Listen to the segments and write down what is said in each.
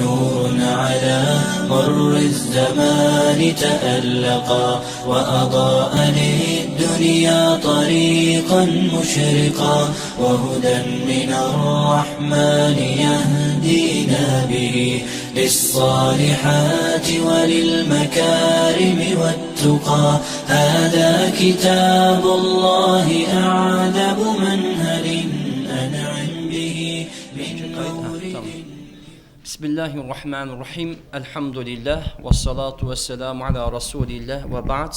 نور على مر الزمان تألقا وأضاء للدنيا طريقا مشرقا وهدى من الرحمن يهدينا به للصالحات وللمكارم والتقى. هذا كتاب الله أعذب منهل Bismillahirrahmanirrahim. Elhamdülillah. Ve salatu ve selamu ala Resulillah ve ba'd.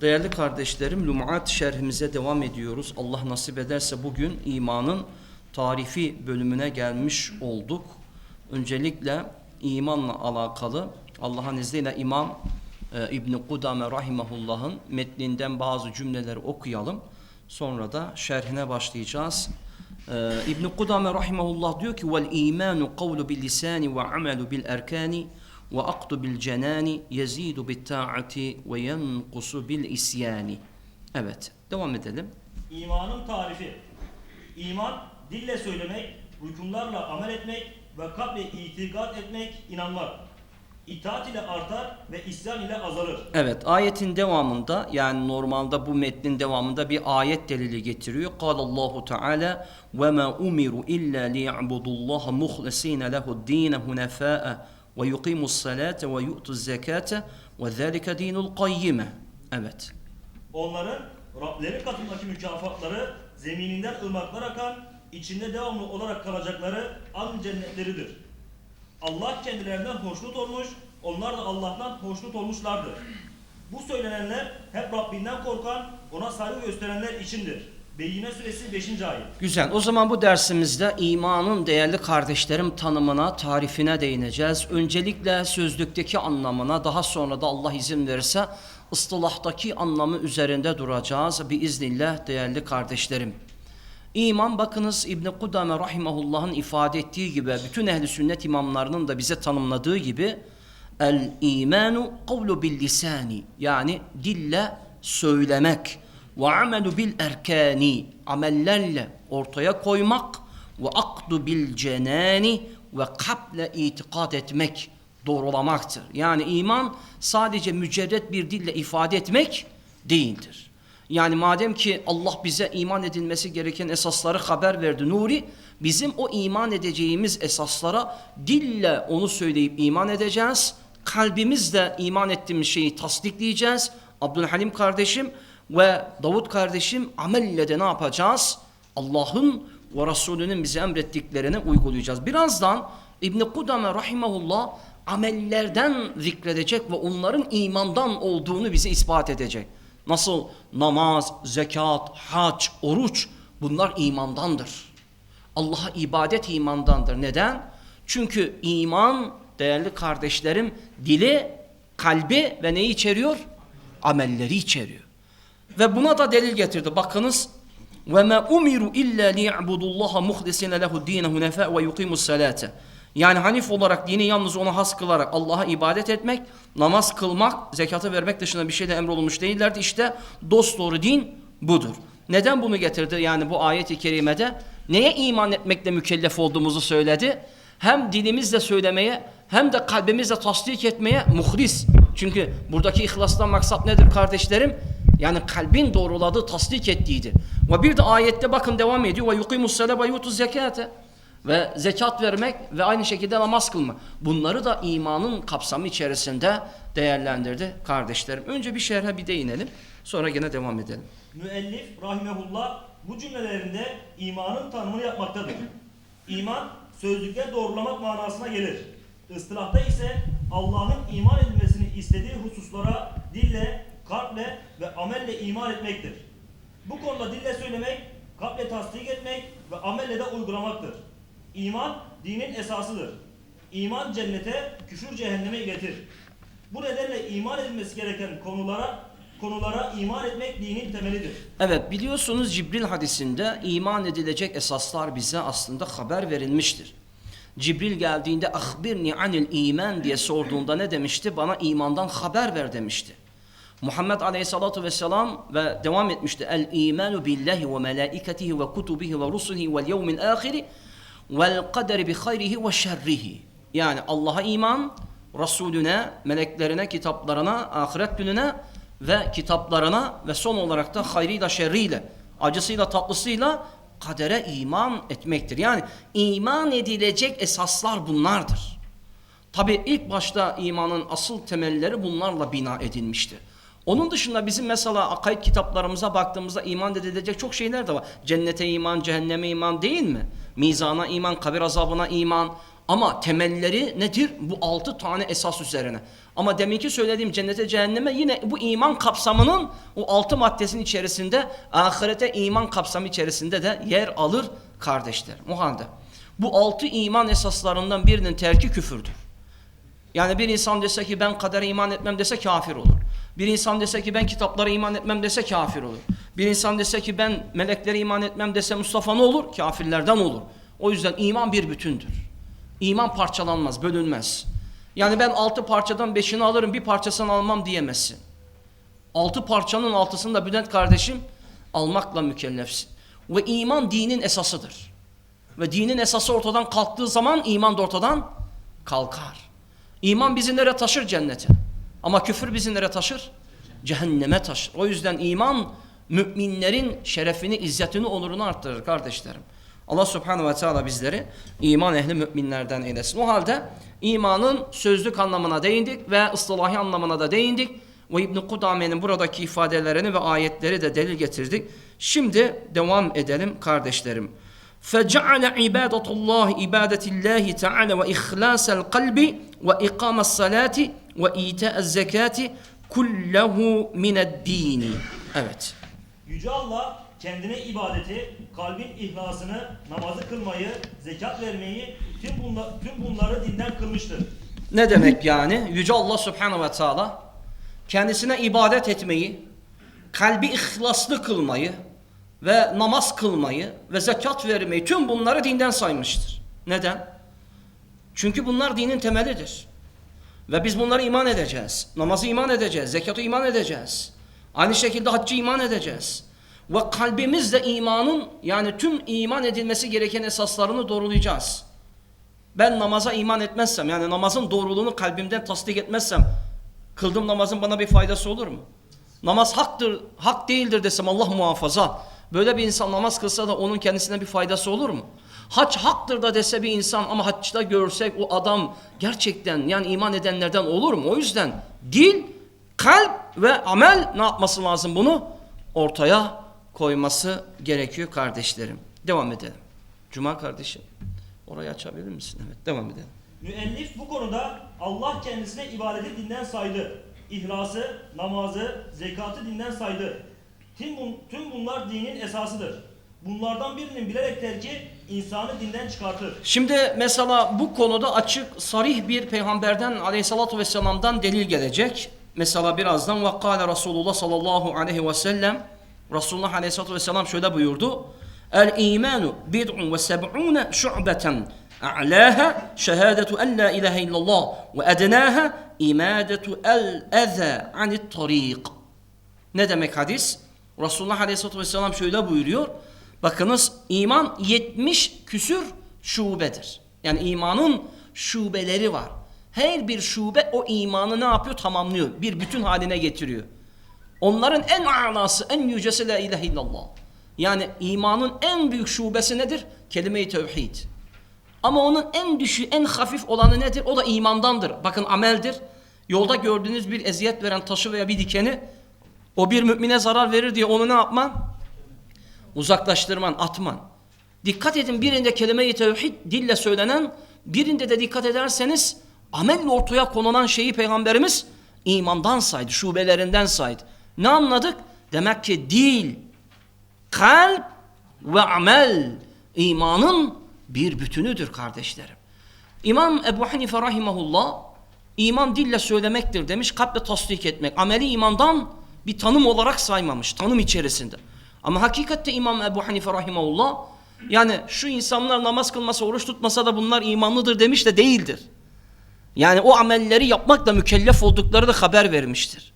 Değerli kardeşlerim, Lum'at şerhimize devam ediyoruz. Allah nasip ederse bugün imanın tarifi bölümüne gelmiş olduk. Öncelikle imanla alakalı Allah'ın izniyle İmam e, İbn Kudame rahimehullah'ın metninden bazı cümleleri okuyalım. Sonra da şerhine başlayacağız. İbn Kudame rahimehullah diyor ki vel imanu kavlu bil lisani ve amelu bil erkani ve akdu bil cenani yezidu bit taati ve yenkusu bil isyani. Evet, devam edelim. İmanın tarifi. İman dille söylemek, hükümlerle amel etmek ve kalple itikat etmek, inanmak. İtaat ile artar ve isyan ile azalır. Evet, ayetin devamında yani normalde bu metnin devamında bir ayet delili getiriyor. Allahu Teala ve ma umiru illa liya'budullaha muhlisina lehu'd-din hunafa'a ve yuqimus salate ve yu'tuz zekate ve zalika dinul. Evet. Onların Rableri katındaki mükafatları zemininden ırmaklar akan, içinde devamlı olarak kalacakları an cennetleridir. Allah kendilerinden hoşnut olmuş, onlar da Allah'tan hoşnut olmuşlardır. Bu söylenenler hep Rabbinden korkan, ona saygı gösterenler içindir. Beyyine suresi 5. ayet. Güzel. O zaman bu dersimizde imanın değerli kardeşlerim tanımına, tarifine değineceğiz. Öncelikle sözlükteki anlamına, daha sonra da Allah izin verirse ıstılahtaki anlamı üzerinde duracağız. Biiznillah değerli kardeşlerim. İman bakınız İbn Kudame rahimehullah'ın ifade ettiği gibi bütün ehli sünnet imamlarının da bize tanımladığı gibi el imanu kavlu bil lisani yani dille söylemek ve amelu bil erkani amellerle ortaya koymak ve akdu bil cenani ve kalple itikad etmek doğrulamaktır. Yani iman sadece mücerret bir dille ifade etmek değildir. Yani madem ki Allah bize iman edilmesi gereken esasları haber verdi Nuri, bizim o iman edeceğimiz esaslara dille onu söyleyip iman edeceğiz. Kalbimizle iman ettiğimiz şeyi tasdikleyeceğiz. Abdülhalim kardeşim ve Davut kardeşim amelle de ne yapacağız? Allah'ın ve Resulünün bize emrettiklerini uygulayacağız. Birazdan İbn Kudame rahimahullah amellerden zikredecek ve onların imandan olduğunu bize ispat edecek. Nasıl namaz, zekat, hac, oruç bunlar imandandır. Allah'a ibadet imandandır. Neden? Çünkü iman değerli kardeşlerim dili, kalbi ve neyi içeriyor? Amelleri içeriyor. Ve buna da delil getirdi. Bakınız ve ma umiru illa liya'budullaha muhlisina lehu dine hunefa ve yuqimus salate. Yani hanif olarak dini yalnız ona has kılarak Allah'a ibadet etmek, namaz kılmak, zekatı vermek dışında bir şeyle emrolunmuş değillerdi. İşte dost doğru din budur. Neden bunu getirdi? Yani bu ayet-i kerimede neye iman etmekle mükellef olduğumuzu söyledi. Hem dilimizle söylemeye hem de kalbimizle tasdik etmeye muhlis. Çünkü buradaki ihlastan maksat nedir kardeşlerim? Yani kalbin doğruladığı, tasdik ettiğidir. Ve bir de ayette bakın devam ediyor. Ve yuqimus sala ve yutuz zekate. Ve zekat vermek ve aynı şekilde namaz kılmak. Bunları da imanın kapsamı içerisinde değerlendirdi kardeşlerim. Önce bir şerhe bir değinelim. Sonra gene devam edelim. Müellif rahimehullah bu cümlelerinde imanın tanımını yapmaktadır. İman sözlükte doğrulamak manasına gelir. Istılahta ise Allah'ın iman edilmesini istediği hususlara dille, kalple ve amelle iman etmektir. Bu konuda dille söylemek, kalple tasdik etmek ve amelle de uygulamaktır. İman dinin esasıdır. İman cennete, küfür cehenneme iletir. Bu nedenle iman edilmesi gereken konulara konulara iman etmek dinin temelidir. Evet biliyorsunuz Cibril hadisinde iman edilecek esaslar bize aslında haber verilmiştir. Cibril geldiğinde ahbirni anil iman diye sorduğunda ne demişti? Bana imandan haber ver demişti. Muhammed Aleyhissalatu vesselam ve devam etmişti. El imanu billahi ve melaiketihi ve kutubihi ve rusulihi vel yevmil ahiri vel kaderi bi hayrihi ve şerrihi. Yani Allah'a iman, Resulüne, meleklerine, kitaplarına, ahiret gününe ve kitaplarına ve son olarak da hayrıyla şerriyle, acısıyla tatlısıyla kadere iman etmektir. Yani iman edilecek esaslar bunlardır. Tabi ilk başta imanın asıl temelleri bunlarla bina edilmişti. Onun dışında bizim mesela akaid kitaplarımıza baktığımızda iman edilecek çok şeyler de var. Cennete iman, cehenneme iman değil mi? Mizana iman, kabir azabına iman. Ama temelleri nedir? Bu altı tane esas üzerine. Ama deminki söylediğim cennete cehenneme yine bu iman kapsamının o altı maddesinin içerisinde ahirete iman kapsamı içerisinde de yer alır kardeşler. O halde bu altı iman esaslarından birinin terki küfürdür. Yani bir insan dese ki ben kadere iman etmem dese kafir olur. Bir insan dese ki ben kitaplara iman etmem dese kafir olur. Bir insan dese ki ben meleklere iman etmem dese Mustafa ne olur? Kafirlerden olur. O yüzden iman bir bütündür. İman parçalanmaz, bölünmez. Yani ben altı parçadan beşini alırım bir parçasını almam diyemezsin. Altı parçanın altısını da Bülent kardeşim almakla mükellefsin. Ve iman dinin esasıdır. Ve dinin esası ortadan kalktığı zaman iman da ortadan kalkar. İman bizi nereye taşır? Cennete. Ama küfür bizi nereye taşır? Cehenneme taşır. O yüzden iman müminlerin şerefini, izzetini, onurunu arttırır kardeşlerim. Allah subhanahu ve teala bizleri iman ehli müminlerden eylesin. O halde imanın sözlük anlamına değindik ve ıslahi anlamına da değindik. Ve İbn-i Kudame'nin buradaki ifadelerini ve ayetleri de delil getirdik. Şimdi devam edelim kardeşlerim. فجعل عبادة الله عبادة الله تعالى وإخلاص القلب وإقام الصلاة وإيتاء الزكاة كله من الدين Evet. Yüce Allah kendine ibadeti, kalbin ihlasını, namazı kılmayı, zekat vermeyi, tüm, bunla, tüm bunları dinden kılmıştır. Ne demek yani? Yüce Allah Subhanahu ve Teala kendisine ibadet etmeyi, kalbi ihlaslı kılmayı ve namaz kılmayı ve zekat vermeyi tüm bunları dinden saymıştır. Neden? Çünkü bunlar dinin temelidir. Ve biz bunları iman edeceğiz. Namazı iman edeceğiz, zekatı iman edeceğiz. Aynı şekilde haccı iman edeceğiz. Ve kalbimizle imanın yani tüm iman edilmesi gereken esaslarını doğrulayacağız. Ben namaza iman etmezsem yani namazın doğruluğunu kalbimden tasdik etmezsem kıldığım namazın bana bir faydası olur mu? Namaz haktır, hak değildir desem Allah muhafaza. Böyle bir insan namaz kılsa da onun kendisine bir faydası olur mu? Hac haktır da dese bir insan ama haçta görsek o adam gerçekten yani iman edenlerden olur mu? O yüzden dil, kalp ve amel ne yapması lazım bunu? Ortaya koyması gerekiyor kardeşlerim. Devam edelim. Cuma kardeşim. Orayı açabilir misin? Evet devam edelim. Müellif bu konuda Allah kendisine ibadeti dinden saydı. İhlası, namazı, zekatı dinden saydı. Tüm, bun, tüm bunlar dinin esasıdır. Bunlardan birinin bilerek terki insanı dinden çıkartır. Şimdi mesela bu konuda açık, sarih bir peygamberden aleyhissalatu vesselam'dan delil gelecek. Mesela birazdan vakkale Resulullah sallallahu aleyhi ve sellem Resulullah aleyhissalatu vesselam şöyle buyurdu. El imanu bid'un ve seb'une şu'beten a'laha şehadetu en la ilahe illallah ve ednaha imadetu el eza anit tariq. Ne demek hadis? Resulullah Aleyhisselatü Vesselam şöyle buyuruyor. Bakınız iman 70 küsür şubedir. Yani imanın şubeleri var. Her bir şube o imanı ne yapıyor? Tamamlıyor. Bir bütün haline getiriyor. Onların en alası, en yücesi la ilahe illallah. Yani imanın en büyük şubesi nedir? Kelime-i tevhid. Ama onun en düşüğü, en hafif olanı nedir? O da imandandır. Bakın ameldir. Yolda gördüğünüz bir eziyet veren taşı veya bir dikeni o bir mümine zarar verir diye onu ne yapman? Uzaklaştırman, atman. Dikkat edin birinde kelime-i tevhid dille söylenen, birinde de dikkat ederseniz amelle ortaya konulan şeyi Peygamberimiz imandan saydı, şubelerinden saydı. Ne anladık? Demek ki dil, kalp ve amel imanın bir bütünüdür kardeşlerim. İmam Ebu Hanife rahimahullah iman dille söylemektir demiş, kalple tasdik etmek. Ameli imandan bir tanım olarak saymamış, tanım içerisinde. Ama hakikatte İmam Ebu Hanife rahimahullah yani şu insanlar namaz kılmasa, oruç tutmasa da bunlar imanlıdır demiş de değildir. Yani o amelleri yapmakla mükellef oldukları da haber vermiştir.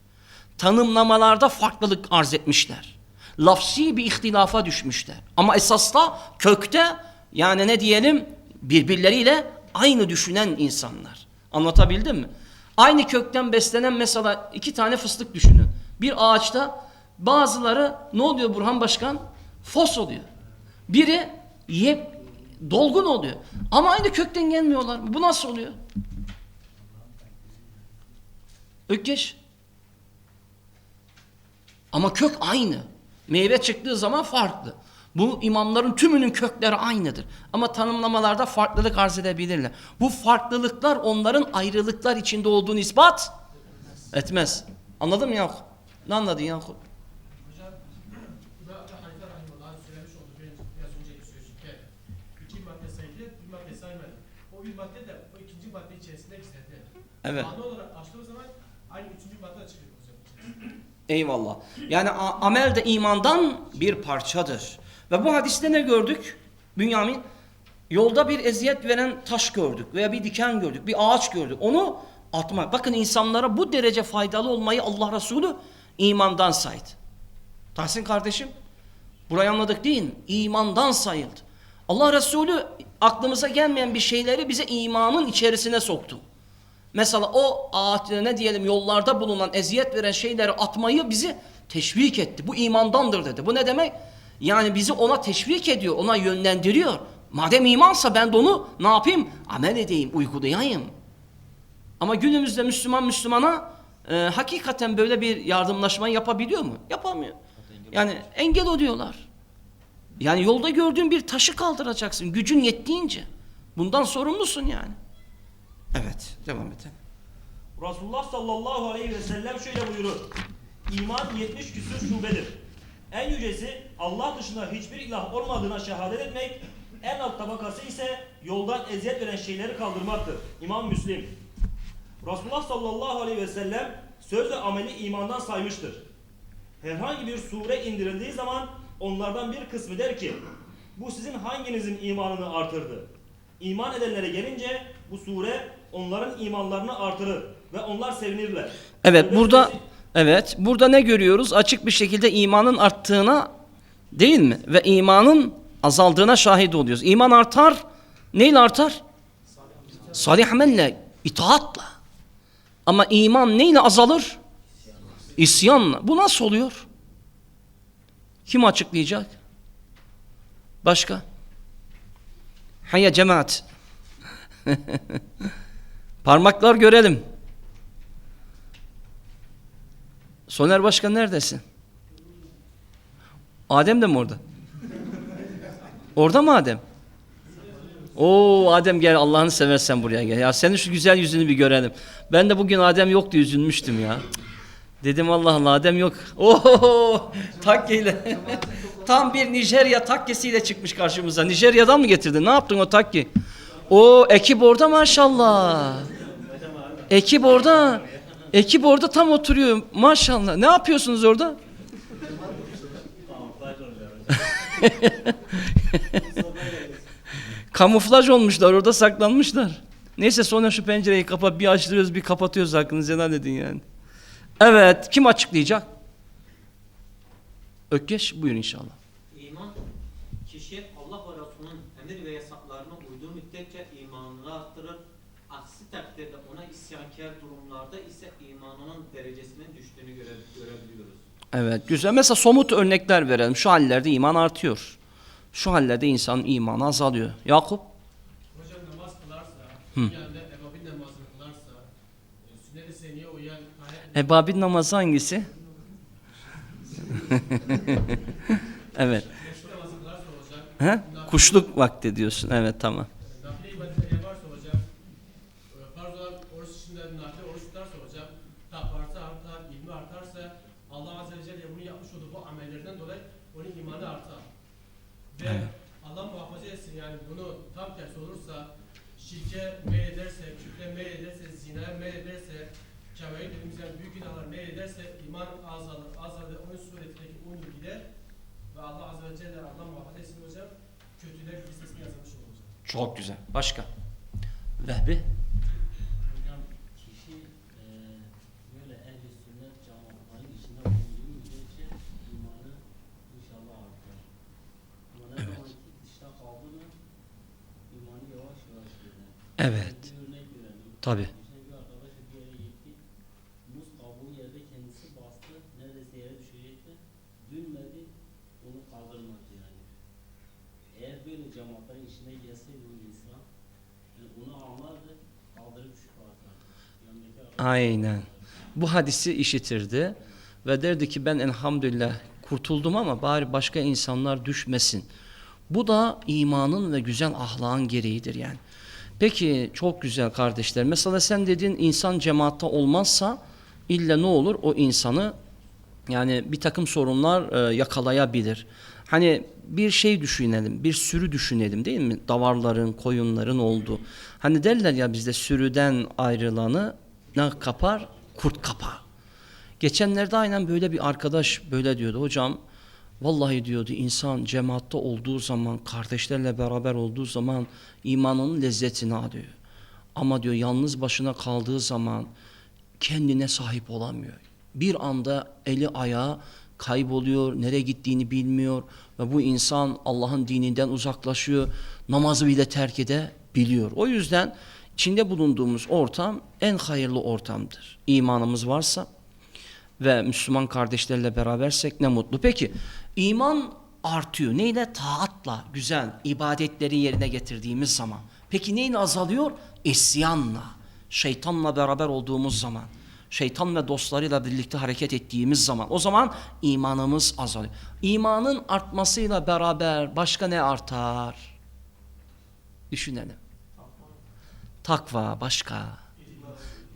Tanımlamalarda farklılık arz etmişler. Lafsi bir ihtilafa düşmüşler. Ama esasla kökte yani ne diyelim birbirleriyle Aynı düşünen insanlar. Anlatabildim mi? Aynı kökten beslenen mesela iki tane fıstık düşünün. Bir ağaçta bazıları ne oluyor Burhan Başkan? Fos oluyor. Biri yep dolgun oluyor. Ama aynı kökten gelmiyorlar. Bu nasıl oluyor? Ökkeş. Ama kök aynı. Meyve çıktığı zaman farklı. Bu imamların tümünün kökleri aynıdır. Ama tanımlamalarda farklılık arz edebilirler. Bu farklılıklar onların ayrılıklar içinde olduğunu ispat etmez. Anladın mı Yakup? Ne anladın Yakup? Bir madde de o ikinci madde içerisinde gizlendi. Evet. Olarak açtığı zaman aynı üçüncü madde içerisinde. Eyvallah. Yani amel de imandan bir parçadır. Ve bu hadiste ne gördük? Bünyamin yolda bir eziyet veren taş gördük veya bir diken gördük, bir ağaç gördük. Onu atmak. Bakın insanlara bu derece faydalı olmayı Allah Resulü imandan saydı. Tahsin kardeşim, burayı anladık değil mi? İmandan sayıldı. Allah Resulü aklımıza gelmeyen bir şeyleri bize imanın içerisine soktu. Mesela o ne diyelim yollarda bulunan eziyet veren şeyleri atmayı bizi teşvik etti. Bu imandandır dedi. Bu ne demek? Yani bizi ona teşvik ediyor, ona yönlendiriyor. Madem imansa ben de onu ne yapayım? Amel edeyim, uygulayayım. Ama günümüzde Müslüman Müslümana e, hakikaten böyle bir yardımlaşma yapabiliyor mu? Yapamıyor. Yani engel oluyorlar. Yani yolda gördüğün bir taşı kaldıracaksın gücün yettiğince. Bundan sorumlusun yani. Evet, devam edelim. Resulullah sallallahu aleyhi ve sellem şöyle buyurur. İman 70 küsur şubedir. En yücesi Allah dışında hiçbir ilah olmadığına şehadet etmek, en alt tabakası ise yoldan eziyet veren şeyleri kaldırmaktır. İmam Müslim. Resulullah sallallahu aleyhi ve sellem söz ve ameli imandan saymıştır. Herhangi bir sure indirildiği zaman onlardan bir kısmı der ki bu sizin hanginizin imanını artırdı? İman edenlere gelince bu sure onların imanlarını artırır ve onlar sevinirler. Evet Tevbe burada suresi- evet burada ne görüyoruz? Açık bir şekilde imanın arttığına değil mi? Ve imanın azaldığına şahit oluyoruz. İman artar. Neyle artar? Salih amelle, itaatla. Ama iman neyle azalır? İsyanla. Bu nasıl oluyor? Kim açıklayacak? Başka? Hayya cemaat. Parmaklar görelim. Soner Başkan neredesin? Adem de mi orada? Orada mı Adem? Oo Adem gel Allah'ını seversen buraya gel. Ya senin şu güzel yüzünü bir görelim. Ben de bugün Adem yoktu üzülmüştüm ya. Dedim Allah Allah Adem yok. Oo takkeyle. Tam bir Nijerya takkesiyle çıkmış karşımıza. Nijerya'dan mı getirdin? Ne yaptın o takki? O ekip orada maşallah. Ekip orada. Ekip orada tam oturuyor. Maşallah. Ne yapıyorsunuz orada? Kamuflaj olmuşlar orada saklanmışlar. Neyse sonra şu pencereyi kapat bir açtırıyoruz bir kapatıyoruz hakkınızı helal edin yani. Evet kim açıklayacak? Ökkeş buyurun inşallah. İman, kişi Allah ve Resulünün emir ve yasaklarına uyduğu müddetçe imanını arttırır. Aksi takdirde ona isyankar durumlarda ise imanının derecesinin düştüğünü göre, görebiliyoruz. Evet güzel. Mesela somut örnekler verelim. Şu hallerde iman artıyor. Şu hallerde insanın imanı azalıyor. Yakup? Hocam namaz kılarsa, yani ebabil namazını kılarsa, e, sünnet-i seniye uyan ayet Ebabil namazı hangisi? evet. He? Kuşluk vakti diyorsun. Evet tamam. nafile ibadetleri yaparsa hocam, e, farz olan oruç dışında nafile oruç tutarsa hocam, takvarsa artar, ilmi artarsa, Allah Azze ve Celle bunu yapmış olduğu bu amellerden dolayı onun imanı artar. Ve Allah muhafaza etsin yani bunu tam tersi olursa, şirke meylederse, küfre meylederse, zinaya meylederse, kebair dediğimiz yani büyük günahlar meylederse iman azalır, azalır, onun suretindeki un gider ve Allah Azze ve Celle Allah muhafaza etsin hocam, kötüler listesine yazılmış hocam. Çok güzel. Başka? Vehbi? Hocam kişi eee böyle ehl-i sünnet cemaatların içinde bulunduğu müddetçe imanı inşallah artar. Ama ne zaman ki dışta kaldı mı imanı yavaş yavaş gider. Tabi. İşte bir arkadaş bir yere gitti. Muz kabuğu yerde kendisi bastı. Neredeyse yere düşecekti. Dönmedi. Onu kaldırmadı yani. Eğer böyle cemaatlerin içine gelseydi o insan yani onu anlardı. Kaldırıp çöpe atardı. Yanındaki arkadaş Aynen. Bu hadisi işitirdi ve derdi ki ben elhamdülillah kurtuldum ama bari başka insanlar düşmesin. Bu da imanın ve güzel ahlakın gereğidir yani. Peki çok güzel kardeşler. Mesela sen dedin insan cemaatte olmazsa illa ne olur? O insanı yani bir takım sorunlar e, yakalayabilir. Hani bir şey düşünelim, bir sürü düşünelim değil mi? Davarların, koyunların olduğu. Hani derler ya bizde sürüden ayrılanı ne kapar? Kurt kapar. Geçenlerde aynen böyle bir arkadaş böyle diyordu. Hocam vallahi diyordu insan cemaatte olduğu zaman, kardeşlerle beraber olduğu zaman imanının lezzetini alıyor. Ama diyor yalnız başına kaldığı zaman kendine sahip olamıyor. Bir anda eli ayağı kayboluyor, nereye gittiğini bilmiyor ve bu insan Allah'ın dininden uzaklaşıyor, namazı bile terk edebiliyor. O yüzden içinde bulunduğumuz ortam en hayırlı ortamdır. İmanımız varsa ve Müslüman kardeşlerle berabersek ne mutlu. Peki iman artıyor. Neyle? Taatla, güzel ibadetleri yerine getirdiğimiz zaman. Peki neyle azalıyor? İsyanla, şeytanla beraber olduğumuz zaman. Şeytan ve dostlarıyla birlikte hareket ettiğimiz zaman. O zaman imanımız azalıyor. İmanın artmasıyla beraber başka ne artar? Düşünelim. Takva başka.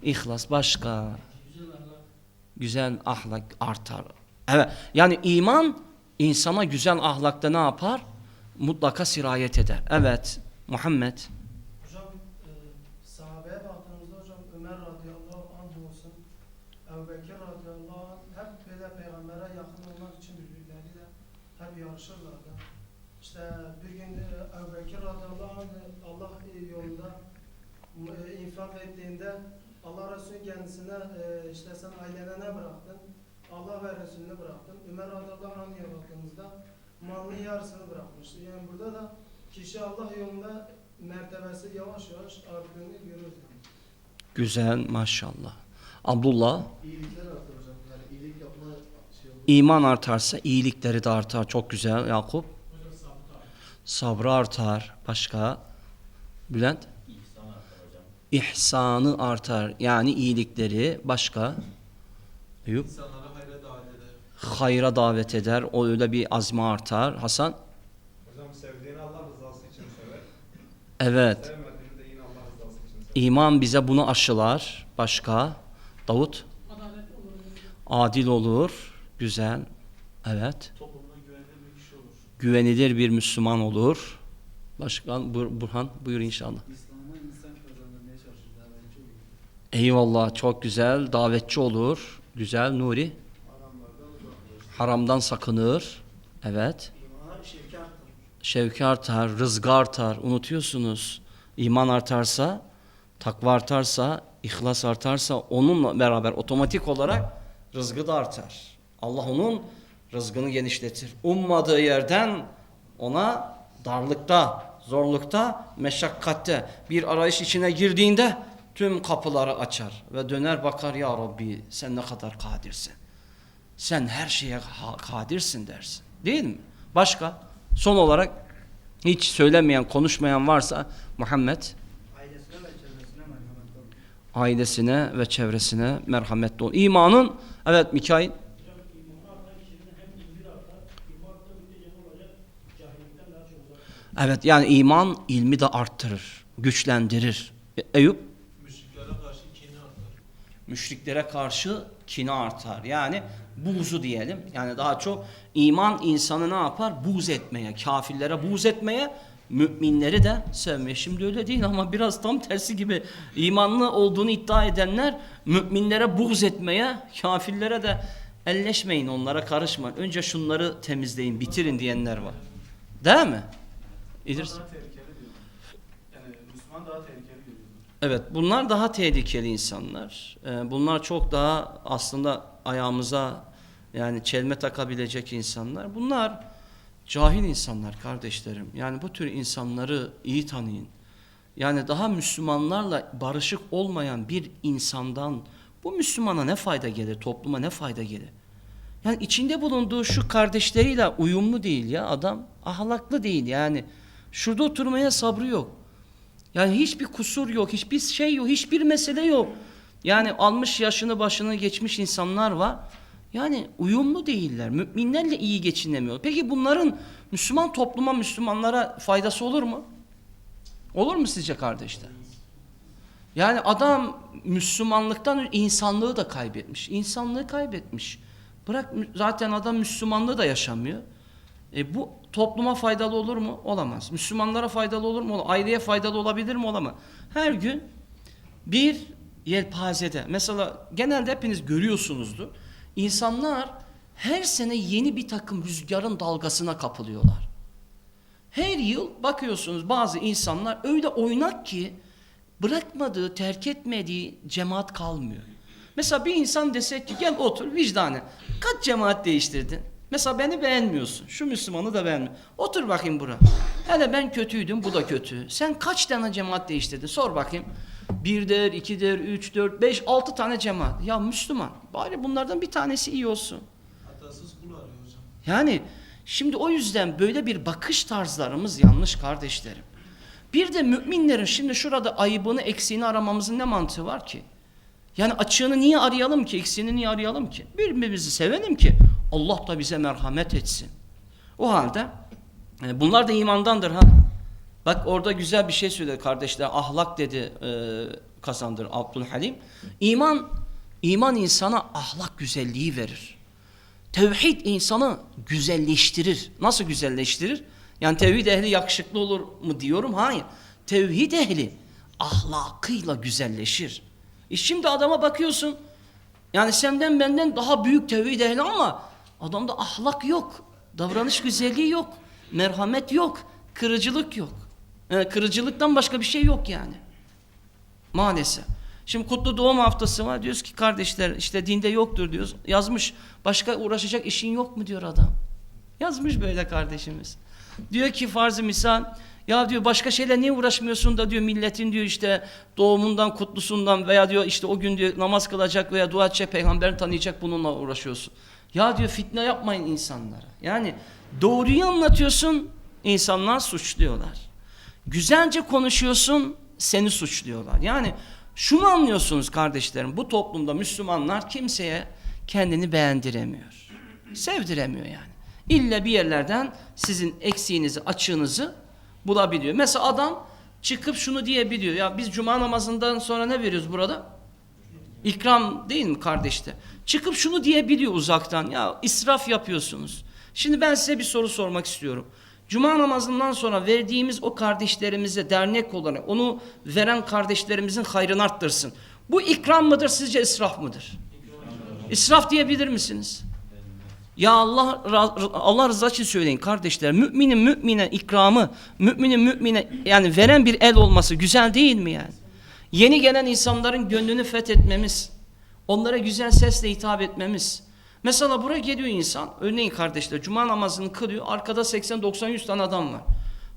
İhlas başka güzel ahlak artar. Evet yani iman insana güzel ahlakta ne yapar? Mutlaka sirayet eder. Evet Muhammed. Hocam e, sahabeye baktığımızda hocam Ömer radıyallahu anh olsun, Ebu Bekir radıyallahu anh hep böyle peygambere yakın olmak için birbirleriyle hep yarışırlardı. İşte bir gün e, Ebu Bekir radıyallahu anh Allah yolunda e, infak ettiğinde Allah Resulü kendisine e, işte sen ailene ne bıraktın? Allah ve Resulüne bıraktım. Ömer radıyallahu anh'a baktığımızda malının bırakmıştı. Yani burada da kişi Allah yolunda mertebesi yavaş yavaş arttığını görüyoruz. Güzel maşallah. Abdullah İyilikler arttı hocam. Yani iyilik yapma şey olur. iman artarsa iyilikleri de artar. Çok güzel Yakup. hocam. Sabrı artar. Başka? Bülent? İhsan artar hocam. İhsanı artar. Yani iyilikleri. Başka? Eyüp? Hayra davet eder. Hayra davet eder. O öyle bir azmi artar. Hasan? Hocam sevdiğini Allah rızası için sever. Evet. İman bize bunu aşılar. Başka? Davut? Adil olur. Güzel. Evet. Güvenilir bir Müslüman olur. Başkan Bur- Burhan buyur inşallah. İslam'a insan. Eyvallah çok güzel. Davetçi olur. Güzel. Nuri? Haramdan sakınır. Evet. Şevki artar, rızgı artar. Unutuyorsunuz. İman artarsa, takva artarsa, ihlas artarsa onunla beraber otomatik olarak rızgı da artar. Allah onun rızgını genişletir. Ummadığı yerden ona darlıkta, zorlukta, meşakkatte bir arayış içine girdiğinde tüm kapıları açar ve döner bakar ya Rabbi sen ne kadar kadirsin. Sen her şeye kadirsin dersin. Değil mi? Başka? Son olarak hiç söylemeyen, konuşmayan varsa Muhammed Ailesine ve çevresine merhamet olur. ailesine ve çevresine merhametli ol. İmanın evet Mikail Evet yani iman ilmi de arttırır, güçlendirir. E, Eyüp Müşriklere karşı kini artar. müşriklere karşı kini artar. Yani buğzu diyelim. Yani daha çok iman insanı ne yapar? Buğz etmeye, kafirlere buğz etmeye, müminleri de sevmeye. Şimdi öyle değil ama biraz tam tersi gibi imanlı olduğunu iddia edenler müminlere buğz etmeye, kafirlere de elleşmeyin, onlara karışmayın. Önce şunları temizleyin, bitirin diyenler var. Değil mi? İdris. Daha tehlikeli diyor. Yani Müslüman daha tehlikeli görüyor. Evet bunlar daha tehlikeli insanlar. Ee, bunlar çok daha aslında ayağımıza yani çelme takabilecek insanlar. Bunlar cahil insanlar kardeşlerim. Yani bu tür insanları iyi tanıyın. yani daha Müslümanlarla barışık olmayan bir insandan bu Müslümana ne fayda gelir, topluma ne fayda gelir? Yani içinde bulunduğu şu kardeşleriyle uyumlu değil ya adam, ahlaklı değil yani. Şurada oturmaya sabrı yok. Yani hiçbir kusur yok, hiçbir şey yok, hiçbir mesele yok. Yani almış yaşını başını geçmiş insanlar var. Yani uyumlu değiller. Müminlerle iyi geçinemiyor. Peki bunların Müslüman topluma, Müslümanlara faydası olur mu? Olur mu sizce kardeşler? Yani adam Müslümanlıktan insanlığı da kaybetmiş. İnsanlığı kaybetmiş. Bırak zaten adam Müslümanlığı da yaşamıyor. E bu topluma faydalı olur mu? Olamaz. Müslümanlara faydalı olur mu? Aileye faydalı olabilir mi? Olamaz. Her gün bir yelpazede mesela genelde hepiniz görüyorsunuzdur. İnsanlar her sene yeni bir takım rüzgarın dalgasına kapılıyorlar. Her yıl bakıyorsunuz bazı insanlar öyle oynak ki bırakmadığı, terk etmediği cemaat kalmıyor. Mesela bir insan desek ki gel otur vicdanı. Kaç cemaat değiştirdin? Mesela beni beğenmiyorsun. Şu Müslümanı da beğenmiyor. Otur bakayım bura. Hele ben kötüydüm bu da kötü. Sen kaç tane cemaat değiştirdin? Sor bakayım. Bir der, iki der, üç, dört, beş, altı tane cemaat. Ya Müslüman bari bunlardan bir tanesi iyi olsun. Hatasız kul arıyor hocam. Yani şimdi o yüzden böyle bir bakış tarzlarımız yanlış kardeşlerim. Bir de müminlerin şimdi şurada ayıbını eksiğini aramamızın ne mantığı var ki? Yani açığını niye arayalım ki, eksiğini niye arayalım ki? Birbirimizi sevelim ki Allah da bize merhamet etsin. O halde bunlar da imandandır ha. Bak orada güzel bir şey söyledi kardeşler. Ahlak dedi e, kazandır Abdülhalim. İman, iman insana ahlak güzelliği verir. Tevhid insanı güzelleştirir. Nasıl güzelleştirir? Yani tevhid ehli yakışıklı olur mu diyorum? Hayır. Tevhid ehli ahlakıyla güzelleşir. E şimdi adama bakıyorsun. Yani senden benden daha büyük tevhid ehli ama adamda ahlak yok. Davranış güzelliği yok. Merhamet yok. Kırıcılık yok. E, kırıcılıktan başka bir şey yok yani. Maalesef. Şimdi kutlu doğum haftası var. Diyoruz ki kardeşler işte dinde yoktur diyoruz. Yazmış başka uğraşacak işin yok mu diyor adam. Yazmış böyle kardeşimiz. Diyor ki farzı misal ya diyor başka şeyle niye uğraşmıyorsun da diyor milletin diyor işte doğumundan kutlusundan veya diyor işte o gün diyor namaz kılacak veya dua edecek peygamberini tanıyacak bununla uğraşıyorsun. Ya diyor fitne yapmayın insanlara. Yani doğruyu anlatıyorsun insanlar suçluyorlar. Güzelce konuşuyorsun seni suçluyorlar. Yani şunu anlıyorsunuz kardeşlerim bu toplumda Müslümanlar kimseye kendini beğendiremiyor. Sevdiremiyor yani. İlla bir yerlerden sizin eksiğinizi, açığınızı bulabiliyor. Mesela adam çıkıp şunu diyebiliyor. Ya biz cuma namazından sonra ne veriyoruz burada? İkram değil mi kardeşte? Çıkıp şunu diyebiliyor uzaktan. Ya israf yapıyorsunuz. Şimdi ben size bir soru sormak istiyorum. Cuma namazından sonra verdiğimiz o kardeşlerimize dernek olarak onu veren kardeşlerimizin hayrını arttırsın. Bu ikram mıdır sizce israf mıdır? İsraf diyebilir misiniz? Ya Allah Allah rızası için söyleyin kardeşler. Müminin mümine ikramı, müminin mümine yani veren bir el olması güzel değil mi yani? Yeni gelen insanların gönlünü fethetmemiz, onlara güzel sesle hitap etmemiz. Mesela buraya geliyor insan, örneğin kardeşler cuma namazını kılıyor, arkada 80-90-100 tane adam var.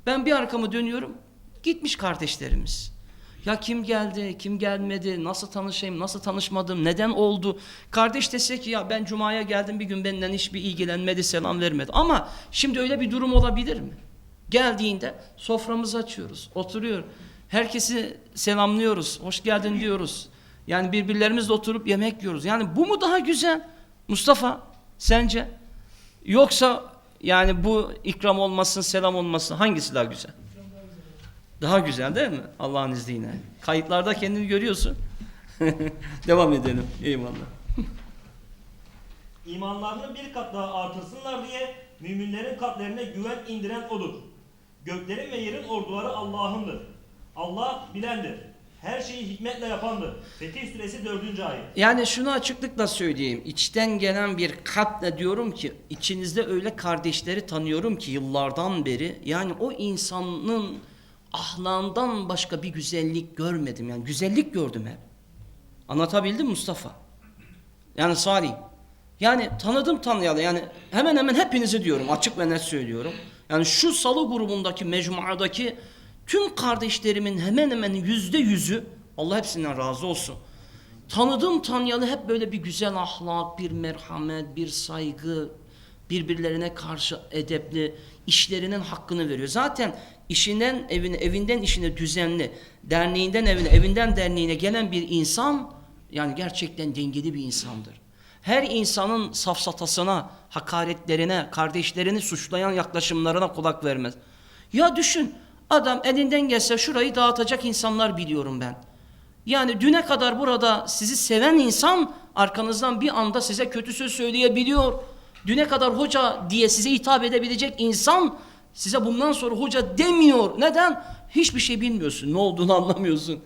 Ben bir arkamı dönüyorum, gitmiş kardeşlerimiz. Ya kim geldi, kim gelmedi, nasıl tanışayım, nasıl tanışmadım, neden oldu? Kardeş dese ki ya ben cumaya geldim bir gün benden hiçbir ilgilenmedi, selam vermedi. Ama şimdi öyle bir durum olabilir mi? Geldiğinde soframızı açıyoruz, oturuyor. Herkesi selamlıyoruz, hoş geldin diyoruz. Yani birbirlerimizle oturup yemek yiyoruz. Yani bu mu daha güzel? Mustafa sence? Yoksa yani bu ikram olmasın, selam olmasın hangisi daha güzel? Daha güzel değil mi? Allah'ın izniyle. Kayıtlarda kendini görüyorsun. Devam edelim. Eyvallah. İmanlarını bir kat daha artırsınlar diye müminlerin kalplerine güven indiren odur. Göklerin ve yerin orduları Allah'ındır. Allah bilendir. Her şeyi hikmetle yapandır. Fetih Suresi 4. ayet. Yani şunu açıklıkla söyleyeyim. İçten gelen bir kalple diyorum ki içinizde öyle kardeşleri tanıyorum ki yıllardan beri yani o insanın ahlakından başka bir güzellik görmedim. Yani güzellik gördüm hep. Anlatabildim Mustafa? Yani Salih. Yani tanıdım tanıyalı. Yani hemen hemen hepinizi diyorum. Açık ve net söylüyorum. Yani şu salı grubundaki mecmuadaki Tüm kardeşlerimin hemen hemen yüzde yüzü Allah hepsinden razı olsun. Tanıdığım tanıyalı hep böyle bir güzel ahlak, bir merhamet, bir saygı, birbirlerine karşı edepli, işlerinin hakkını veriyor. Zaten işinden evine, evinden işine düzenli, derneğinden evine, evinden derneğine gelen bir insan yani gerçekten dengeli bir insandır. Her insanın safsatasına, hakaretlerine, kardeşlerini suçlayan yaklaşımlarına kulak vermez. Ya düşün adam elinden gelse şurayı dağıtacak insanlar biliyorum ben. Yani düne kadar burada sizi seven insan arkanızdan bir anda size kötü söz söyleyebiliyor. Düne kadar hoca diye size hitap edebilecek insan size bundan sonra hoca demiyor. Neden? Hiçbir şey bilmiyorsun. Ne olduğunu anlamıyorsun.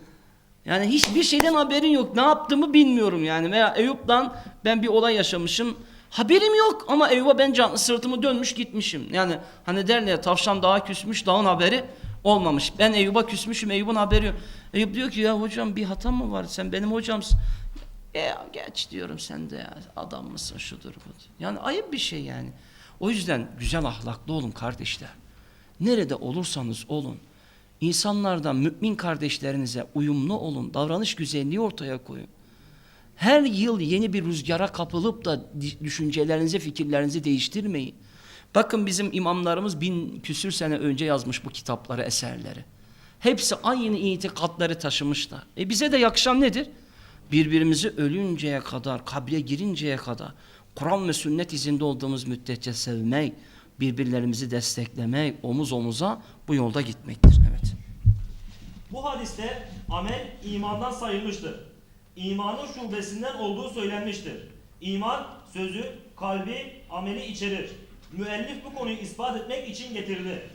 Yani hiçbir şeyden haberin yok. Ne yaptığımı bilmiyorum yani. Veya Eyüp'ten ben bir olay yaşamışım. Haberim yok ama Eyüp'e ben can, sırtımı dönmüş gitmişim. Yani hani derler ya tavşan dağa küsmüş dağın haberi olmamış. Ben Eyüp'e küsmüşüm Eyüp'ün haberi yok. Eyüp diyor ki ya hocam bir hata mı var sen benim hocamsın. Ya geç diyorum sen de ya adam mısın şudur budur. Yani ayıp bir şey yani. O yüzden güzel ahlaklı olun kardeşler. Nerede olursanız olun. İnsanlardan mümin kardeşlerinize uyumlu olun. Davranış güzelliği ortaya koyun. Her yıl yeni bir rüzgara kapılıp da düşüncelerinizi, fikirlerinizi değiştirmeyin. Bakın bizim imamlarımız bin küsür sene önce yazmış bu kitapları, eserleri. Hepsi aynı itikatları taşımışlar. E bize de yakışan nedir? Birbirimizi ölünceye kadar, kabre girinceye kadar Kur'an ve sünnet izinde olduğumuz müddetçe sevmek, birbirlerimizi desteklemek, omuz omuza bu yolda gitmektir. Evet. Bu hadiste amel imandan sayılmıştır. İmanın şubesinden olduğu söylenmiştir. İman sözü, kalbi, ameli içerir. Müellif bu konuyu ispat etmek için getirdi.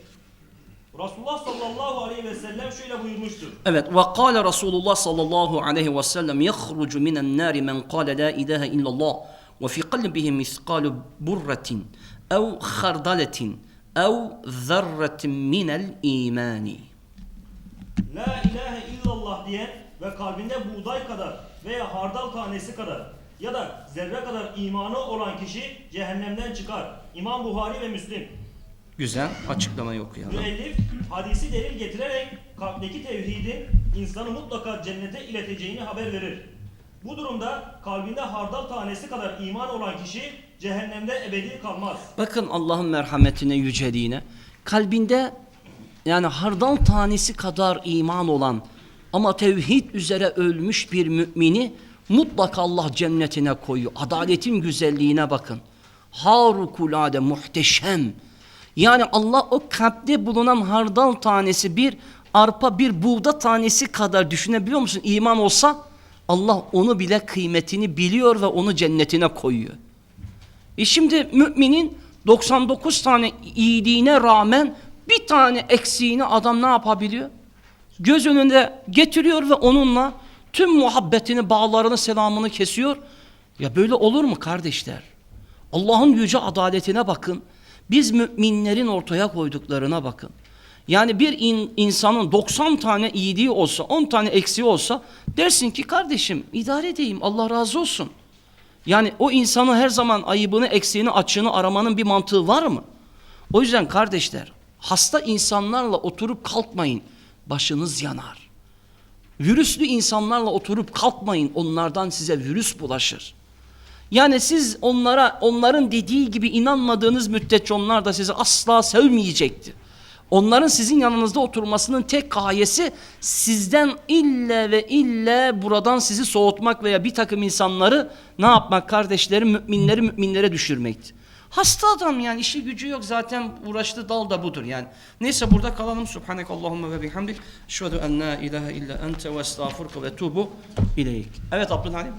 Resulullah sallallahu aleyhi ve sellem şöyle buyurmuştur. Evet ve kâle Resulullah sallallahu aleyhi ve sellem yehrucu minen nâri men kâle la ilahe illallah ve fi kalbihi miskalu burretin ev hardaletin ev zerretin minel imani. La ilahe illallah diyen ve kalbinde buğday kadar veya hardal tanesi kadar ya da zerre kadar imanı olan kişi cehennemden çıkar. İmam Buhari ve Müslim. Güzel açıklamayı okuyalım. Müellif hadisi delil getirerek kalpteki tevhidin insanı mutlaka cennete ileteceğini haber verir. Bu durumda kalbinde hardal tanesi kadar iman olan kişi cehennemde ebedi kalmaz. Bakın Allah'ın merhametine, yüceliğine. Kalbinde yani hardal tanesi kadar iman olan ama tevhid üzere ölmüş bir mümini mutlaka Allah cennetine koyuyor. Adaletin güzelliğine bakın. Harikulade, muhteşem. Yani Allah o kalpte bulunan hardal tanesi bir arpa bir buğda tanesi kadar düşünebiliyor musun? İman olsa Allah onu bile kıymetini biliyor ve onu cennetine koyuyor. E şimdi müminin 99 tane iyiliğine rağmen bir tane eksiğini adam ne yapabiliyor? Göz önünde getiriyor ve onunla tüm muhabbetini, bağlarını, selamını kesiyor. Ya böyle olur mu kardeşler? Allah'ın yüce adaletine bakın. Biz müminlerin ortaya koyduklarına bakın. Yani bir in, insanın 90 tane iyiliği olsa, 10 tane eksiği olsa dersin ki kardeşim idare edeyim Allah razı olsun. Yani o insanın her zaman ayıbını, eksiğini, açığını aramanın bir mantığı var mı? O yüzden kardeşler, hasta insanlarla oturup kalkmayın, başınız yanar. Virüslü insanlarla oturup kalkmayın, onlardan size virüs bulaşır. Yani siz onlara, onların dediği gibi inanmadığınız müddetçe onlar da sizi asla sevmeyecektir. Onların sizin yanınızda oturmasının tek gayesi sizden ille ve ille buradan sizi soğutmak veya bir takım insanları ne yapmak kardeşlerim müminleri müminlere düşürmektir. Hasta adam yani işi gücü yok zaten uğraştığı dal da budur yani. Neyse burada kalalım. Subhanek Allahümme ve bihamdik. Şühedü en la ilahe illa ente ve estağfurke ve tubu ileyk. Evet Abdülhalim.